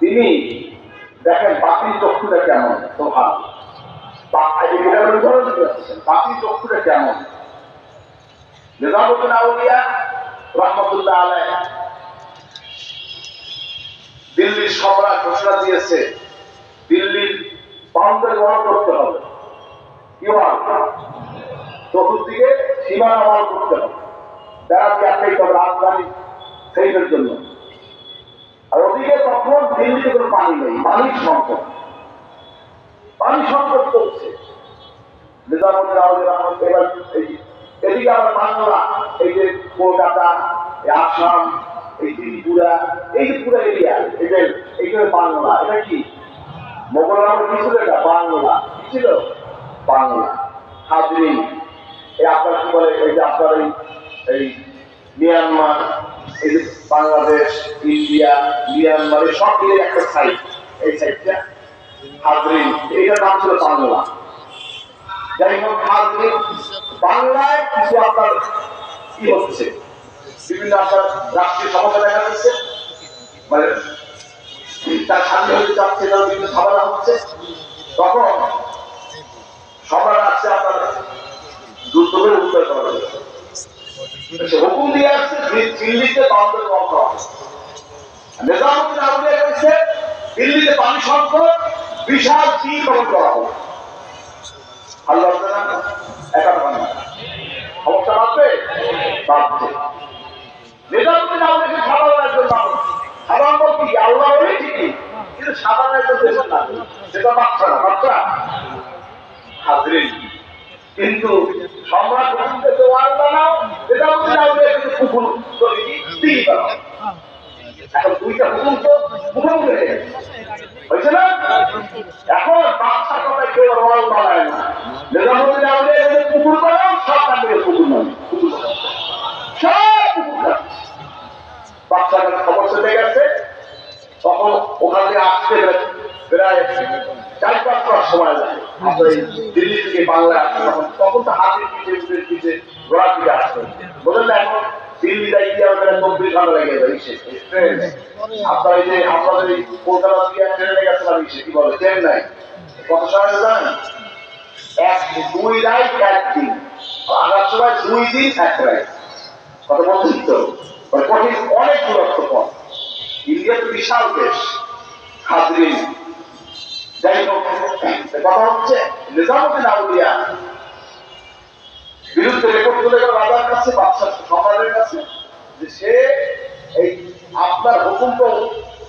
তিনি দেখেন বাতিল চক্ষুটা কেমন? বাতিল চক্ষুটা কেমন? দিল্লির সম্রাট ঘোষণা দিয়েছে, দিল্লির বাউন্ডারি ওয়াল করতে হবে। কি চতুর্দিকে সীমানা করতে হবে। তবে রাজধানী। সেইটার জন্য। আর ওদিকে তখন দিল্লিতে কোনো পানি নেই পানির সংকট। পানি সংকট চলছে। এবার এদিকে আবার বাংলা, এই যে কলকাতা আসাম, এই ত্রিপুরা, এই যে পুরো এরিয়া এইখানে বাংলা, এটা কি? মোগল আমলে কি ছিল এটা? বাংলা। কি ছিল? বাংলা। হাজরিন, এই আপনার কি বলে, এই যে আপনার এই মিয়ানমার বাংলাদেশ, ইন্ডিয়া, মিয়ানমার, এই সব মিলে একটা সাইড এই সাইডটা হাজরিন এইটার নাম ছিল বাংলা। যাই হোক, হাজরিন, বাংলায় কিছু আপনার কি হচ্ছে। বিভিন্ন আপনার রাষ্ট্রীয় সমস্যা দেখা যাচ্ছে। মানে তার সামনে হতে যাচ্ছে তার বিভিন্ন ঝামেলা হচ্ছে। তখন সবার আসছে আপনার করে উত্তর করা হুকুম দিয়ে আসছে দিল্লিতে দিল্লিতে পানি সংকট, বিশাল করা হবে। আল্লাহ পানি আউলিয়াকে সাধারণ একজন মানুষ। সাধারণ বলতে কি, আল্লাহ ঠিকই কিন্তু সাধারণ একজন দেশের না। সেটা বাচ্চা না, বাচ্চা। কিন্তু সম্রাট হুকুমকে আউলিয়া কিন্তু হুকুম করে কি এখন দুইটা হুকুম তো হুকুম হয়ে হয়েছে না? এখন বাচ্চা কথা কেউ ওয়াল বানায় না। নিজামুদ্দিন আউলিয়া যদি পুকুর বানাও সব কান থেকে পুকুর বানাও। সব পুকুর বানাও। বাচ্চাটার খবর চলে গেছে, তখন ওখান থেকে আসতে প্রায়- চার পাঁচ সময় লাগে। দিল্লি থেকে বাংলা তখন তো হাতের পিঠে উঠে পিঠে ঘোড়া বলেন না এখন দিল্লি যাই আমাদের চব্বিশ ঘণ্টা লেগে যায় ট্রেন আপনার এই যে আপনাদের এই কলকাতা থেকে ট্রেনে গেছিলাম কি বলে চেন্নাই কত সময় জানেন? এক দুই রাইট এক দিন। আসার সময় দুই দিন এক রাইট কথা বলছি তো কঠিন অনেক দূরত্ব পথ ইন্ডিয়া তো বিশাল দেশ। হাজরিন। যাই হোক কথা হচ্ছে নিজামুদ্দিন আউলিয়া বিরুদ্ধে রেকর্ড গেল রাজার কাছে বাদশাহ সম্রাটের কাছে যে সে এই আপনার হুকুম তো